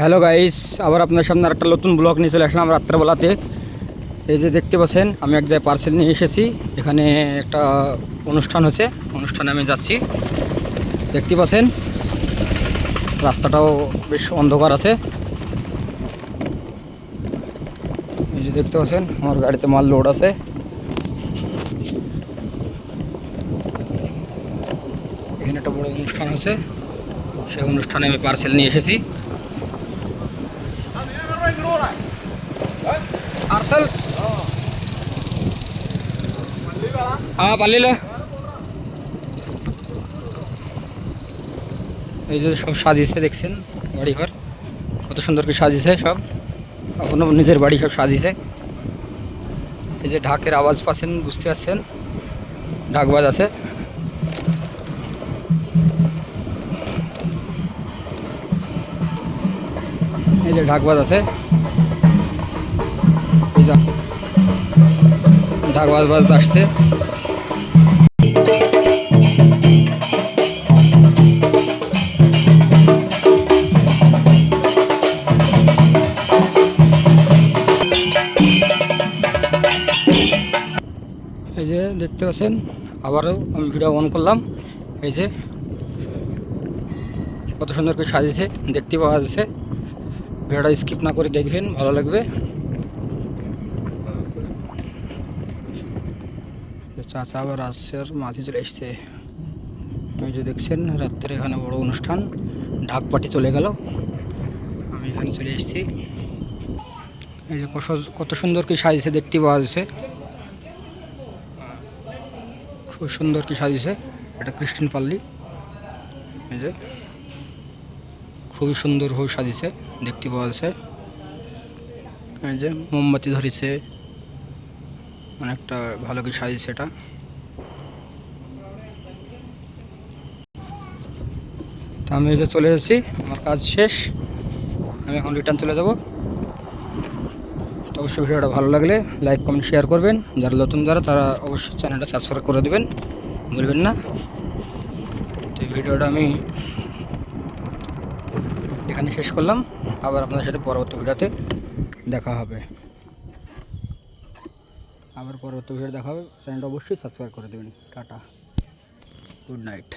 Hello guys, আবার আপনার সামনে একটা নতুন ব্লগ নিয়ে চলে আসলাম রাত্রেবেলাতে। এই যে দেখতে পাচ্ছেন, আমি এক জায়গায় পার্সেল নিয়ে এসেছি। এখানে একটা অনুষ্ঠান হচ্ছে, অনুষ্ঠানে আমি যাচ্ছি। দেখতে পাচ্ছেন, রাস্তাটাও বেশ অন্ধকার আছে। এই যে দেখতে পাচ্ছেন, আমার গাড়িতে মাল লোড আছে। এখানে একটা বড় অনুষ্ঠান হচ্ছে। সেই অনুষ্ঠানে আমি পার্সেল নিয়ে এসেছি। পার্সেল হ্যাঁ পালিলে এই যে সব সাজিয়েছে, দেখছেন? বাড়িঘর। কত সুন্দর করে সাজিয়েছে সব। এখনও নিজের বাড়ি সব সাজিয়েছে। এই যে ঢাকের আওয়াজ পাচ্ছেন, বুঝতে পারছেন? ঢাকবাজ আছে। এই যে ঢাকবাজ আছে। ঢাকবাজ বাজ আসছে। এই যে দেখতে পাচ্ছেন, আবারও আমি ভিডিও অন করলাম। এই যে কত সুন্দর করে সাজিয়েছে, দেখতে পাওয়া যাচ্ছে। ভিডিওটা স্কিপ না করে দেখবেন, ভালো লাগবে। চাচা আবার আসছে আর মাঝে চলে এসছে। ওই যে দেখছেন, রাত্রে এখানে বড় অনুষ্ঠান ঢাক পাটি চলে গেল। আমি এখানে চলে এসেছি। এই যে কত- সুন্দর কি সাজিয়েছে, দেখতে পাওয়া যাচ্ছে। খুব সুন্দর কি সাজিয়েছে, এটা খ্রিস্টান পাল্লি এই যে। খুবই সুন্দরভাবে সাজিয়েছে, দেখতে পাওয়া যাচ্ছে। এই যে মোমবাতি ধরেছে, অনেকটা ভালো করে সাজিয়েছে এটা। তো আমি যে চলে এসেছি, আমার কাজ শেষ। আমি এখন রিটার্ন চলে যাব। তো অবশ্যই ভিডিওটা ভালো লাগলে লাইক কমেন্ট শেয়ার করবেন। যারা নতুন, যারা, তারা অবশ্যই চ্যানেলটা সাবস্ক্রাইব করে দেবেন। বলবেন না। তো ভিডিওটা আমি এখানে শেষ করলাম। আবার আপনাদের সাথে পরবর্তী ভিডিওতে দেখা হবে। আবার পরবর্তী ভিডিও দেখা হবে। চ্যানেলটা অবশ্যই সাবস্ক্রাইব করে দেবেন। টাটা। Good night